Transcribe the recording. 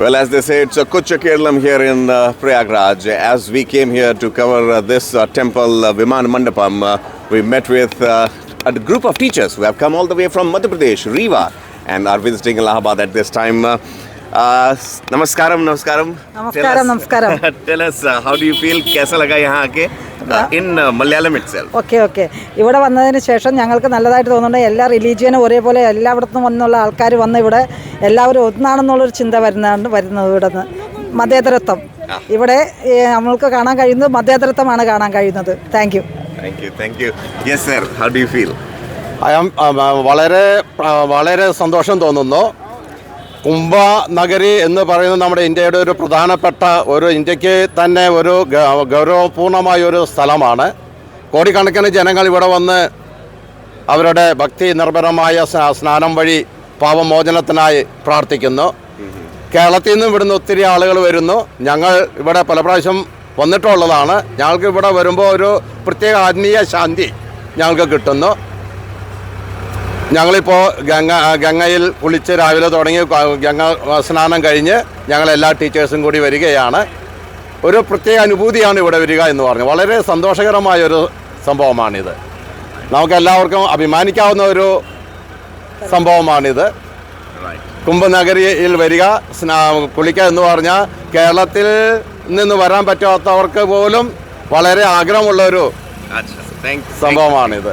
Well, as they say, it's a Kuchakeralam here in uh, Prayagraj. As we came here to cover uh, this uh, temple, uh, Viman Mandapam, uh, we met with uh, a group of teachers who have come all the way from Madhya Pradesh, Riva, and are visiting Allahabad at this time. Uh, uh, namaskaram, namaskaram. Namaskaram, namaskaram. Tell us, uh, how do you feel? Kaisa laga yahan aake? Uh, in uh, Malayalam itself. Okay okay ഇവിടെ വന്നതിന് ശേഷം ഞങ്ങൾക്ക് നല്ലതായിട്ട് തോന്നുന്നുണ്ട് എല്ലാ റിലീജിയനും ഒരേപോലെ എല്ലായിടത്തും വന്നുള്ള ആൾക്കാർ വന്ന് ഇവിടെ എല്ലാവരും ഒന്നാണെന്നുള്ളൊരു ചിന്ത വരുന്നതാണ് വരുന്നത് ഇവിടെ നിന്ന് മതേതരത്വം ഇവിടെ നമ്മൾക്ക് കാണാൻ കഴിയുന്നത് മതേതരത്വമാണ് കാണാൻ കഴിയുന്നത്. Thank you Thank you, thank you. Yes, sir. How do feel feel? I am വളരെ വളരെ സന്തോഷം തോന്നുന്നു. കുംഭ നഗരി എന്ന് പറയുന്നത് നമ്മുടെ ഇന്ത്യയുടെ ഒരു പ്രധാനപ്പെട്ട ഒരു ഇന്ത്യയ്ക്ക് തന്നെ ഒരു ഗൗരവപൂർണമായ ഒരു സ്ഥലമാണ്. കോടിക്കണക്കിന് ജനങ്ങൾ ഇവിടെ വന്ന് അവരുടെ ഭക്തി നിർഭരമായ സ്നാനം വഴി പാപമോചനത്തിനായി പ്രാർത്ഥിക്കുന്നു. കേരളത്തിൽ നിന്നും ഇവിടുന്ന് ഒത്തിരി ആളുകൾ വരുന്നു. ഞങ്ങൾ ഇവിടെ പല പ്രാവശ്യം വന്നിട്ടുള്ളതാണ്. ഞങ്ങൾക്ക് ഇവിടെ വരുമ്പോൾ ഒരു പ്രത്യേക ആത്മീയ ശാന്തി ഞങ്ങൾക്ക് കിട്ടുന്നു. ഞങ്ങളിപ്പോൾ ഗംഗ ഗംഗയിൽ കുളിച്ച് രാവിലെ തുടങ്ങി ഗംഗ സ്നാനം കഴിഞ്ഞ് ഞങ്ങൾ എല്ലാ ടീച്ചേഴ്സും കൂടി വരികയാണ്. ഒരു പ്രത്യേക അനുഭൂതിയാണ് ഇവിടെ വരിക എന്ന് പറഞ്ഞു. വളരെ സന്തോഷകരമായ ഒരു സംഭവമാണിത്. നമുക്കെല്ലാവർക്കും അഭിമാനിക്കാവുന്ന ഒരു സംഭവമാണിത് കുംഭനഗരിയിൽ വരിക സ്നാ കുളിക്കുക എന്ന് പറഞ്ഞാൽ കേരളത്തിൽ നിന്ന് വരാൻ പറ്റാത്തവർക്ക് പോലും വളരെ ആഗ്രഹമുള്ള ഒരു Acha. Thank you. സംഭവമാണിത്.